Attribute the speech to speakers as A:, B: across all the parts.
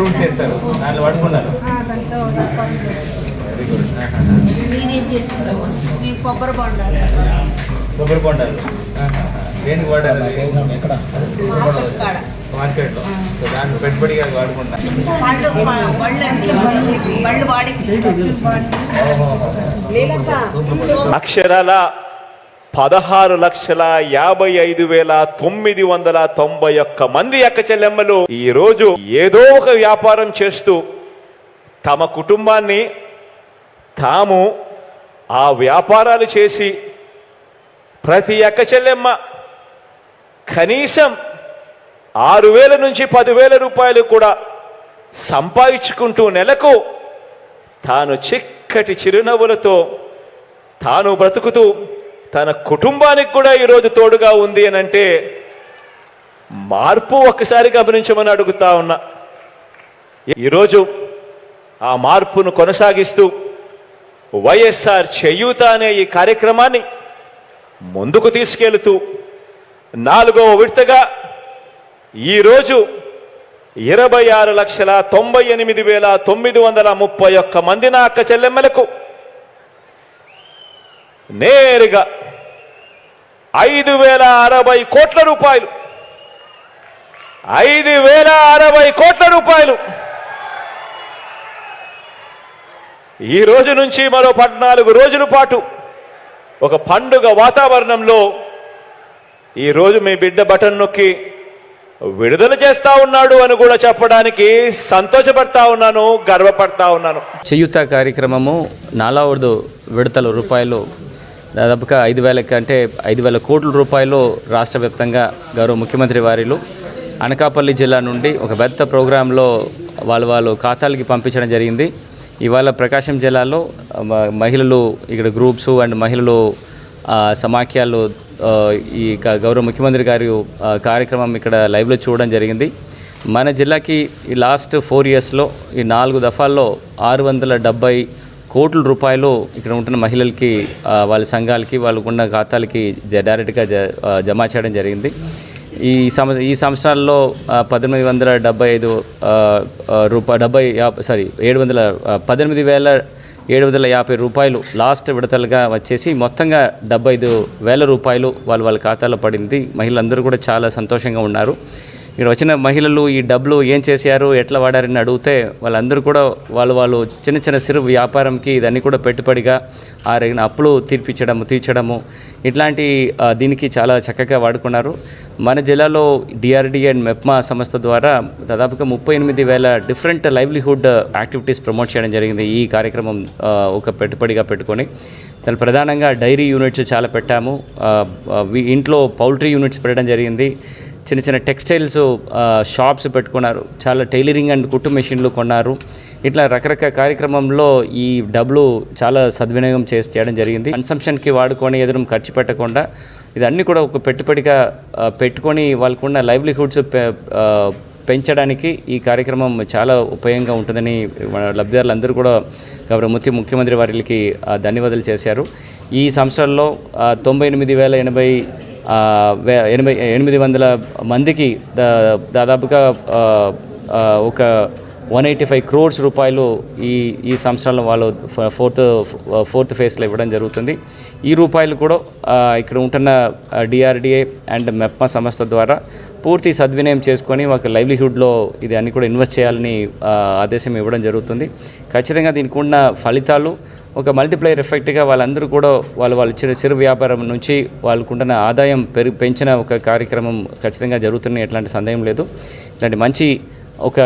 A: Fruits వేస్తారు దాంట్లో పడుకున్నారు.
B: కొబ్బరి బొండాలు.
A: కొబ్బరి బొండాలు. దేనికి వాడారు
B: మార్కెట్ కాడ
A: మార్కెట్లో. సో దాన్ని పెట్టుబడిగా వాడుకుంటారు
B: పళ్ళు ప- పళ్ళు అండి పళ్ళు వాడికి
C: అక్షరాల పదహారు లక్షల యాభై ఐదు వేల తొమ్మిది వందల తొంభై ఒక్క మంది అక్క చెల్లెమ్మలు ఈరోజు ఏదో ఒక వ్యాపారం చేస్తూ తమ కుటుంబాన్ని తాము ఆ వ్యాపారాలు చేసి ప్రతి అక్క చెల్లెమ్మ కనీసం ఆరు వేల నుంచి పదివేల రూపాయలు కూడా సంపాదించుకుంటూ నెలకు తాను చిక్కటి చిరునవ్వులతో తాను బ్రతుకుతూ తన కుటుంబానికి కూడా ఈరోజు తోడుగా ఉంది అని అంటే మార్పు ఒక్కసారి గమనించమని అడుగుతా ఉన్నా. ఈరోజు ఆ మార్పును కొనసాగిస్తూ వైఎస్ఆర్ చేయూత అనే ఈ కార్యక్రమాన్ని ముందుకు తీసుకెళ్తూ నాలుగవ విడతగా ఈరోజు ఇరవై ఆరు లక్షల తొంభై ఎనిమిది వేల తొమ్మిది వందల ముప్పై ఒక్క మంది నా అక్క చెల్లెమ్మలకు నేరుగా ఐదు వేల అరవై కోట్ల రూపాయలు. ఐదు వేల అరవై కోట్ల రూపాయలు. ఈ రోజు నుంచి మరో పద్నాలుగు రోజుల పాటు ఒక పండుగ వాతావరణంలో ఈ రోజు మీ బిడ్డ బటన్ నొక్కి విడుదల చేస్తా ఉన్నాడు అని కూడా చెప్పడానికి సంతోషపడతా ఉన్నాను గర్వపడతా ఉన్నాను.
D: చేయుత కార్యక్రమము నాలావదు విడతల రూపాయలు దాదాపుగా ఐదు వేల కంటే ఐదు వేల కోట్ల రూపాయలు రాష్ట్ర వ్యాప్తంగా గౌరవ ముఖ్యమంత్రి వారిలు అనకాపల్లి జిల్లా నుండి ఒక పెద్ద ప్రోగ్రాంలో వాళ్ళు వాళ్ళు ఖాతాలకి పంపించడం జరిగింది. ఇవాళ ప్రకాశం జిల్లాలో మహిళలు ఇక్కడ గ్రూప్స్ అండ్ మహిళలు సమాఖ్యాలు సమాఖ్యలు ఈ క- గౌరవ ముఖ్యమంత్రి గారి కార్యక్రమం ఇక్కడ లైవ్లో చూడడం జరిగింది. మన జిల్లాకి ఈ లాస్ట్ ఫోర్ ఇయర్స్లో ఈ నాలుగు దఫాల్లో ఆరు వందల డెబ్బై కోట్ల రూపాయలు ఇక్కడ ఉంటున్న మహిళలకి వాళ్ళ సంఘాలకి వాళ్ళకున్న ఖాతాలకి జ- డైరెక్ట్గా జ జమ చేయడం జరిగింది. ఈ సంవ ఈ సంవత్సరాల్లో పద్దెనిమిది వందల డెబ్బై ఐదు రూపాయ డెబ్బై యాభై సారీ ఏడు వందల పద్దెనిమిది వేల ఏడు వందల యాభై రూపాయలు లాస్ట్ విడతలుగా వచ్చేసి మొత్తంగా డెబ్బై ఐదు వేల రూపాయలు వాళ్ళ వాళ్ళ ఖాతాలో పడింది. మహిళలందరూ కూడా చాలా సంతోషంగా ఉన్నారు. ఇక్కడ వచ్చిన మహిళలు ఈ డబ్బులు ఏం చేశారు ఎట్లా వాడారని అడిగితే వాళ్ళందరూ కూడా వాళ్ళు వాళ్ళు చిన్న చిన్న సిరు వ్యాపారంకి ఇదన్నీ కూడా పెట్టుబడిగా ఆ రేగిన అప్పులు తీర్పించడము తీర్చడము ఇట్లాంటి దీనికి చాలా చక్కగా వాడుకున్నారు. మన జిల్లాలో డిఆర్డి అండ్ మెప్మా సంస్థ ద్వారా దాదాపుగా ముప్పై ఎనిమిది వేల డిఫరెంట్ లైవ్లీహుడ్ యాక్టివిటీస్ ప్రమోట్ చేయడం జరిగింది ఈ కార్యక్రమం ఒక పెట్టుబడిగా పెట్టుకొని. దాని ప్రధానంగా డైరీ యూనిట్స్ చాలా పెట్టాము. ఇంట్లో పౌల్ట్రీ యూనిట్స్ పెట్టడం జరిగింది. చిన్న చిన్న టెక్స్టైల్స్ షాప్స్ పెట్టుకున్నారు. చాలా టైలరింగ్ అండ్ కుట్టు మెషిన్లు కొన్నారు. ఇట్లా రకరకాల కార్యక్రమంలో ఈ డబ్బులు చాలా సద్వినియోగం చేసి చేయడం జరిగింది. కన్సంప్షన్కి వాడుకొని ఎదురు ఖర్చు పెట్టకుండా ఇదన్నీ కూడా ఒక పెట్టుబడిగా పెట్టుకొని వాళ్ళకున్న లైవ్లీహుడ్స్ పెంచడానికి ఈ కార్యక్రమం చాలా ఉపయోగంగా ఉంటుందని లబ్ధిదారులందరూ కూడా గౌరవ ముఖ్య ముఖ్యమంత్రి వారికి ధన్యవాదాలు చేశారు. ఈ సంవత్సరంలో తొంభై ఎనిమిది వేల ఎనభై ఎనిమిది ఎనిమిది వందల మందికి దాదాపుగా ఒక వన్ ఎయిటీ ఫైవ్ క్రోర్స్ రూపాయలు ఈ ఈ సంవత్సరాలు వాళ్ళు ఫోర్త్ ఫోర్త్ ఫేజ్లో ఇవ్వడం జరుగుతుంది. ఈ రూపాయలు కూడా ఇక్కడ ఉంటున్న డిఆర్డిఏ అండ్ మెప్మా సంస్థ ద్వారా పూర్తి సద్వినియం చేసుకొని ఒక లైవ్లీహుడ్లో ఇది అన్ని కూడా ఇన్వెస్ట్ చేయాలని ఆదేశం ఇవ్వడం జరుగుతుంది. ఖచ్చితంగా దీనికి ఉన్న ఫలితాలు ఒక మల్టిప్లైర్ ఎఫెక్ట్గా వాళ్ళందరూ కూడా వాళ్ళు వాళ్ళ చిరు చిరు వ్యాపారం నుంచి వాళ్ళకుంటున్న ఆదాయం పెరి పెంచిన ఒక కార్యక్రమం ఖచ్చితంగా జరుగుతున్నాయి ఎట్లాంటి సందేహం లేదు. ఇట్లాంటి మంచి ఒక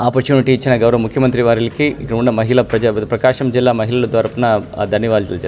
D: ఆపర్చునిటీ ఇచ్చిన గౌరవ ముఖ్యమంత్రి వారికి ఇక్కడ ఉన్న మహిళా ప్రజా ప్రకాశం జిల్లా మహిళల తరపున ధన్యవాదాలు